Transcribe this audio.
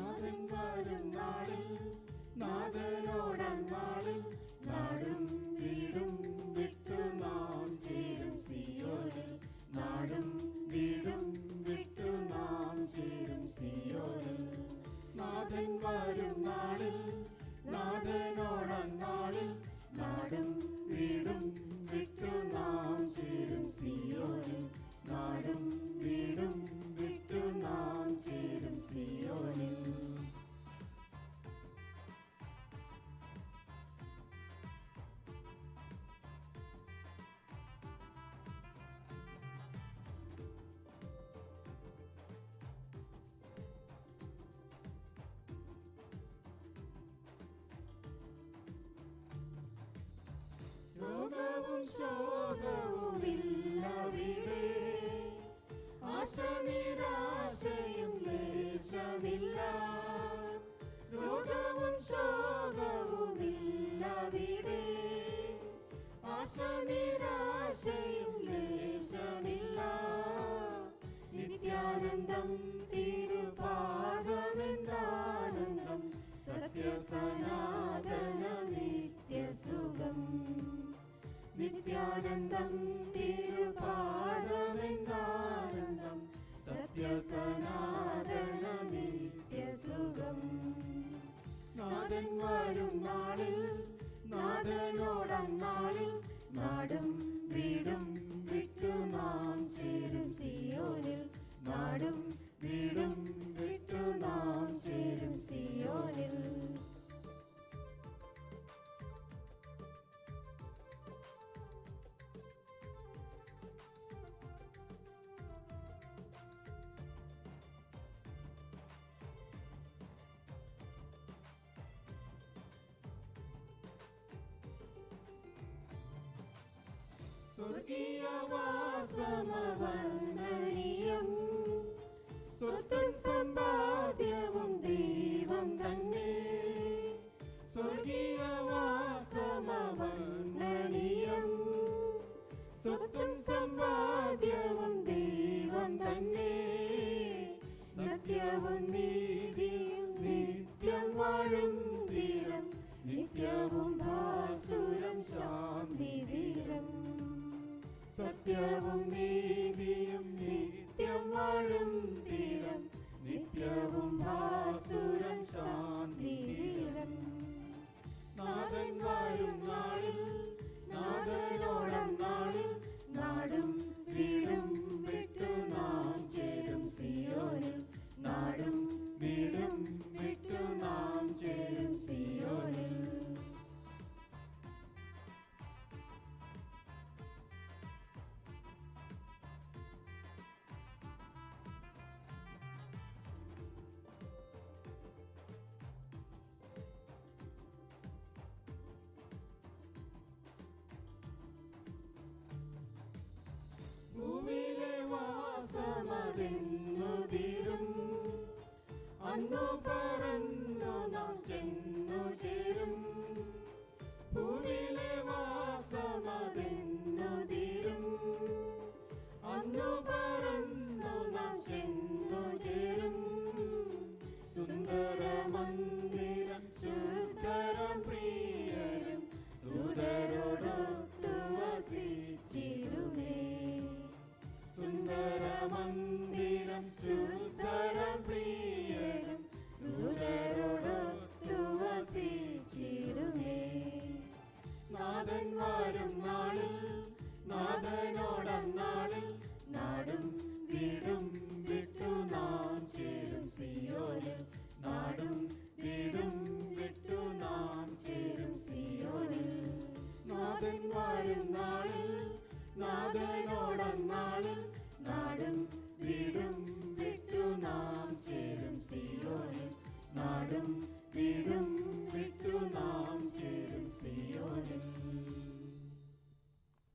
നാഥൻ വരും നാളിൽ നാഥനോടന്നാളിൽ നാടും വീടും വിട്ടു നാം ചേരും സിയോനിൽ നാടും വീടും വിട്ടു നാം ചേരും സിയോനിൽ. നാഥൻ വരും നാളിൽ നാഥനോടന്നാളിൽ നാടും വീടും വിട്ടു നാം ചേരും സിയോനിൽ. ലേശമില്ല രോഗവും ശോകവുമില്ലവിടെ ആശ നിരാശയും ലേശമില്ല നിത്യാനന്ദം തിരുപാദമെന്താനന്ദം സത്യസനാതന നിത്യസുഖം നിത്യാനന്ദം തിരുപാദമെന്താനന്ദം നാടും സ്വർഗീയവാസമവർണനീയം സ്വത്തും സമ്പാദ്യവും ദൈവം തന്നെ. സ്വർഗീയവാസമവർണനീയം സ്വത്തും സമ്പാദ്യവും ദൈവം തന്നെ. സത്യവും നീതിയും നിത്യം വാഴും തീരം നിത്യവും ഭാസുരം തീരം സത്യവും നീതിയും നിത്യം വാഴും തീരം നിത്യവും ഭാസുരം ശാന്തി പറന്നു പറന്നു നാം ചെന്നു ചേരും. ഭൂമിയിലെ വാസമതെന്നു തീരും. അന്നു പറന്നു നാം ചെന്നു ചേരും. സുന്ദരമന്നു Adams.